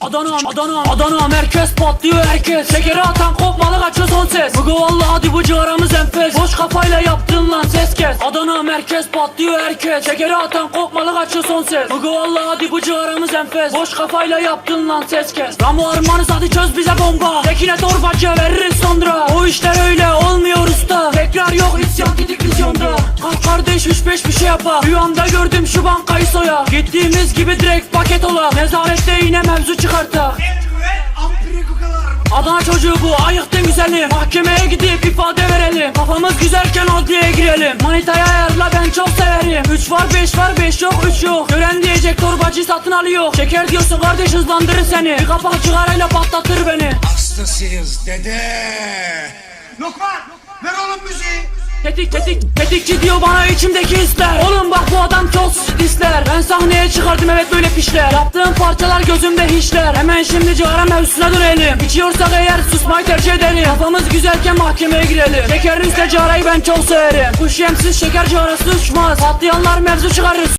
Adana, Adana, Adana merkez patlıyor herkes. Şekeri atan kopmalı kaçıyor son ses. Bugü vallahi hadi bu ciğaramız enfes. Boş kafayla yaptın lan ses kes. Adana merkez patlıyor herkes. Şekeri atan kopmalı kaçıyor son ses. Bugü vallahi hadi bu ciğaramız enfes. Boş kafayla yaptın lan ses kes. Ramu armanız hadi çöz bize bomba. Tekine torbacı veririz sonra. O işler öyle olmuyor usta. Tekrar yok isyan gidik vizyonda Kalk kardeş üç beş bir şey yapar. Rüyamda gördüm şu bankayı soya. Gittiğimiz gibi direkt paket ola. Nezarette yine mevzu çıkarta. Adana çocuğu bu ayıktın güzelim. Mahkemeye gidip ifade verelim. Kafamız güzelken adliyeye girelim. Manitaya ayarla ben çok severim. 3 var 5 var 5 yok 3 yok. Gören diyecek torbacı satın alıyor. Şeker diyorsun kardeş hızlandırır seni. Bir kapak cigarayla patlatır beni. Hastasıyız dede. Lokman ver müziği. Tetik tetik tetikçi diyor bana içimdeki hisler Oğlum bak bu adam çok ister Ben sahneye çıkardım evet böyle pişler. Yaptığım parçalar gözümde hiçler. Hemen şimdi cigara mevzusuna dönelim. İçiyorsak eğer susmayı tercih edelim. Kafamız güzelken mahkemeye girelim. Şekerin cigarayı ben çok severim. Kuş yemsiz şeker cigarası uçmaz Patlayanlar mevzu çıkarır